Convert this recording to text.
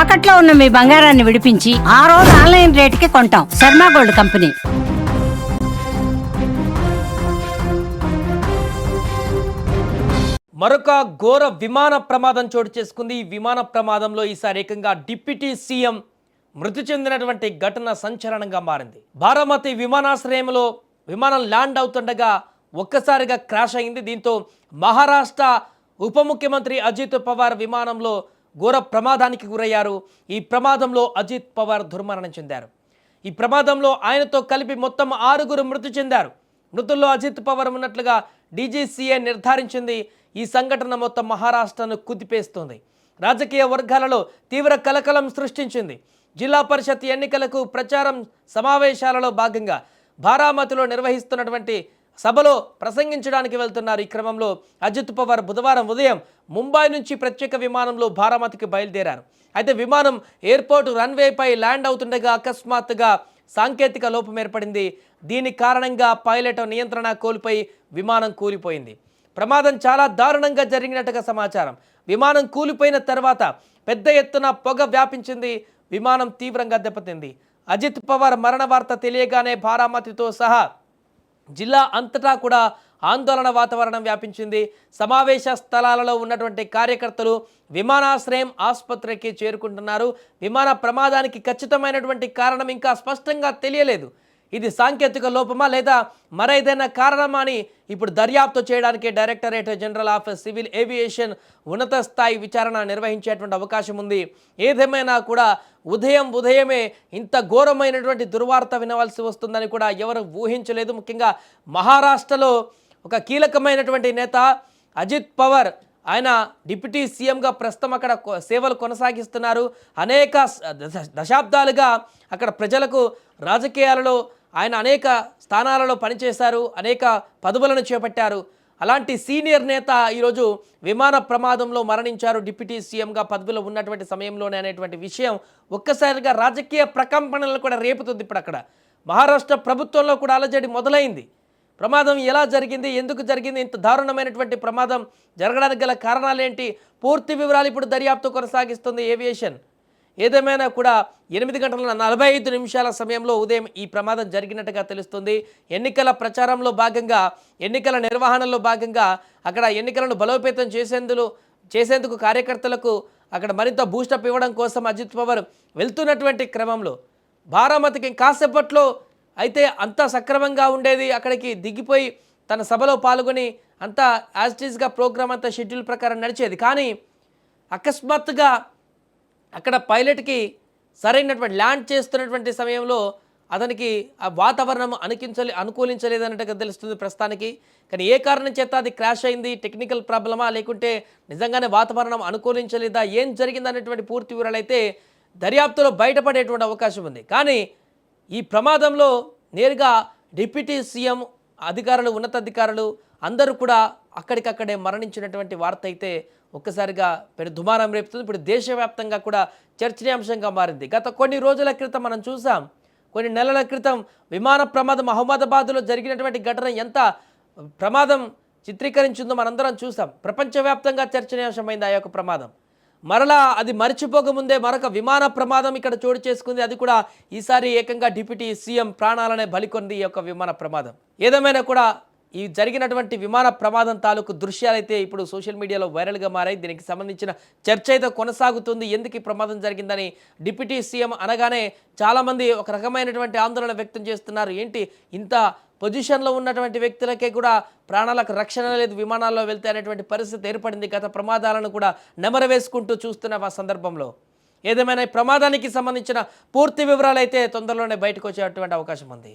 తాకట్లో ఉన్న మీ బంగారాన్ని విడిపించి ఆ రోజు ఆన్లైన్ రేటుకి కొంటాం. Sharma gold company. మరొక ఘోర విమాన ప్రమాదం చోటు చేసుకుంది. ఈ విమాన ప్రమాదంలో ఈసారి ఏకంగా డిప్యూటీ సీఎం మృతి చెందినటువంటి ఘటన సంచలనంగా మారింది. బారామతి విమానాశ్రయంలో విమానం ల్యాండ్ అవుతుండగా ఒక్కసారిగా క్రాష్ అయింది. దీంతో మహారాష్ట్ర ఉప ముఖ్యమంత్రి అజిత్ పవార్ విమానంలో ఘోర ప్రమాదానికి గురయ్యారు. ఈ ప్రమాదంలో అజిత్ పవార్ దుర్మరణం చెందారు. ఈ ప్రమాదంలో ఆయనతో కలిపి మొత్తం ఆరుగురు మృతి చెందారు. మృతుల్లో అజిత్ పవార్ ఉన్నట్లుగా డీజీసీఏ నిర్ధారించింది. ఈ సంఘటన మొత్తం మహారాష్ట్రను కుదిపేస్తుంది. రాజకీయ వర్గాలలో తీవ్ర కలకలం సృష్టించింది. జిల్లా పరిషత్ ఎన్నికలకు ప్రచారం సమావేశాలలో భాగంగా బారామతిలో నిర్వహిస్తున్నటువంటి సభలో ప్రసంగించడానికి వెళ్తున్నారు ఈ క్రమంలో అజిత్ పవార్ బుధవారం ఉదయం ముంబై నుంచి ప్రత్యేక విమానంలో బారామతికి బయలుదేరారు. అయితే విమానం ఎయిర్పోర్ట్ రన్వేపై ల్యాండ్ అవుతుండగా అకస్మాత్తుగా సాంకేతిక లోపం ఏర్పడింది. దీని కారణంగా పైలట్ నియంత్రణ కోల్పోయి విమానం కూలిపోయింది. ప్రమాదం చాలా దారుణంగా జరిగినట్టుగా సమాచారం. విమానం కూలిపోయిన తర్వాత పెద్ద ఎత్తున పొగ వ్యాపించింది. విమానం తీవ్రంగా దెబ్బతింది. అజిత్ పవార్ మరణ వార్త తెలియగానే బారామతితో సహా జిల్లా అంతటా కూడా ఆందోళన వాతావరణం వ్యాపించింది. సమావేశ స్థలాలలో ఉన్నటువంటి కార్యకర్తలు విమానాశ్రయం ఆసుపత్రికి చేరుకుంటున్నారు. విమాన ప్రమాదానికి ఖచ్చితమైనటువంటి కారణం ఇంకా స్పష్టంగా తెలియలేదు. ఇది సాంకేతిక లోపమా లేదా మరేదైనా కారణమా అని ఇప్పుడు దర్యాప్తు చేయడానికి directorate general of civil aviation ఉన్నత స్థాయి విచారణ నిర్వహించేటువంటి అవకాశం ఉంది. ఏదేమైనా కూడా ఉదయం ఉదయమే ఇంత ఘోరమైనటువంటి దుర్వార్త వినవలసి వస్తుందని కూడా ఎవరు ఊహించలేదు. ముఖ్యంగా మహారాష్ట్రలో ఒక కీలకమైనటువంటి నేత అజిత్ పవర్ ఆయన డిప్యూటీ సీఎంగా ప్రస్తుతం అక్కడ సేవలు కొనసాగిస్తున్నారు. అనేక దశాబ్దాలుగా అక్కడ ప్రజలకు రాజకీయాలలో ఆయన అనేక స్థానాలలో పనిచేశారు అనేక పదవులను చేపట్టారు. అలాంటి సీనియర్ నేత ఈరోజు విమాన ప్రమాదంలో మరణించారు. డిప్యూటీ సీఎంగా పదవిలో ఉన్నటువంటి సమయంలోనే అనేటువంటి విషయం ఒక్కసారిగా రాజకీయ ప్రకంపనలు కూడా రేపుతుంది ఇప్పుడు అక్కడ. మహారాష్ట్ర ప్రభుత్వంలో కూడా అలజడి మొదలైంది. ప్రమాదం ఎలా జరిగింది? ఎందుకు జరిగింది? ఇంత దారుణమైనటువంటి ప్రమాదం జరగడానికి గల కారణాలేంటి? పూర్తి వివరాలు ఇప్పుడు దర్యాప్తు కొనసాగిస్తుంది ఏవియేషన్. ఏదేమైనా కూడా ఎనిమిది గంటల నలభై ఐదు నిమిషాల సమయంలో ఉదయం ఈ ప్రమాదం జరిగినట్టుగా తెలుస్తుంది. ఎన్నికల ప్రచారంలో భాగంగా ఎన్నికల నిర్వహణలో భాగంగా అక్కడ ఎన్నికలను బలోపేతం చేసేందుకు చేసేందుకు కార్యకర్తలకు అక్కడ మరింత బూస్టప్ ఇవ్వడం కోసం అజిత్ పవర్ వెళ్తున్నటువంటి క్రమంలో బారామతికి కాసేపట్లో అయితే అంతా సక్రమంగా ఉండేది. అక్కడికి దిగిపోయి తన సభలో పాల్గొని అంతా యాజ్టీజ్గా ప్రోగ్రామ్ అంతా షెడ్యూల్ ప్రకారం నడిచేది. కానీ అకస్మాత్తుగా అక్కడ పైలట్కి సరైనటువంటి ల్యాండ్ చేస్తున్నటువంటి సమయంలో అతనికి ఆ వాతావరణం అనుకించలే అనుకూలించలేదన్నట్టుగా తెలుస్తుంది ప్రస్తుతానికి. కానీ ఏ కారణం చేత అది క్రాష్ అయింది? టెక్నికల్ ప్రాబ్లమా? లేకుంటే నిజంగానే వాతావరణం అనుకూలించలేదా? ఏం జరిగిందనేటువంటి పూర్తి వివరాలు అయితే దర్యాప్తులో బయటపడేటువంటి అవకాశం ఉంది. కానీ ఈ ప్రమాదంలో నేరుగా డిప్యూటీ సీఎం అధికారులు ఉన్నతాధికారులు అందరూ కూడా అక్కడికక్కడే మరణించినటువంటి వార్త అయితే ఒక్కసారిగా పెను దుమారం రేపుతుంది. ఇప్పుడు దేశవ్యాప్తంగా కూడా చర్చనీయాంశంగా మారింది. గత కొన్ని రోజుల క్రితం మనం చూసాం. కొన్ని నెలల క్రితం విమాన ప్రమాదం అహ్మదాబాద్లో జరిగినటువంటి ఘటన ఎంత ప్రమాదం చిత్రీకరించిందో మనందరం చూసాం. ప్రపంచవ్యాప్తంగా చర్చనీయాంశమైంది ఆ యొక్క ప్రమాదం. మరలా అది మర్చిపోకముందే మరొక విమాన ప్రమాదం ఇక్కడ చోటు చేసుకుంది. అది కూడా ఈసారి ఏకంగా డిప్యూటీ సీఎం ప్రాణాలనే బలికొంది ఈ యొక్క విమాన ప్రమాదం. ఏదేమైనా కూడా ఈ జరిగినటువంటి విమాన ప్రమాదం తాలూకు దృశ్యాలైతే ఇప్పుడు సోషల్ మీడియాలో వైరల్గా మారాయి. దీనికి సంబంధించిన చర్చ అయితే కొనసాగుతుంది. ఎందుకు ఈ ప్రమాదం జరిగిందని డిప్యూటీ సీఎం అనగానే చాలామంది ఒక రకమైనటువంటి ఆందోళన వ్యక్తం చేస్తున్నారు. ఏంటి ఇంత పొజిషన్లో ఉన్నటువంటి వ్యక్తులకే కూడా ప్రాణాలకు రక్షణ లేదు విమానాల్లో వెళ్తే అనేటువంటి పరిస్థితి ఏర్పడింది. గత ప్రమాదాలను కూడా నెమరవేసుకుంటూ చూస్తున్న ఆ సందర్భంలో ఏదేమైనా ప్రమాదానికి సంబంధించిన పూర్తి వివరాలు అయితే తొందరలోనే బయటకు వచ్చేటువంటి అవకాశం ఉంది.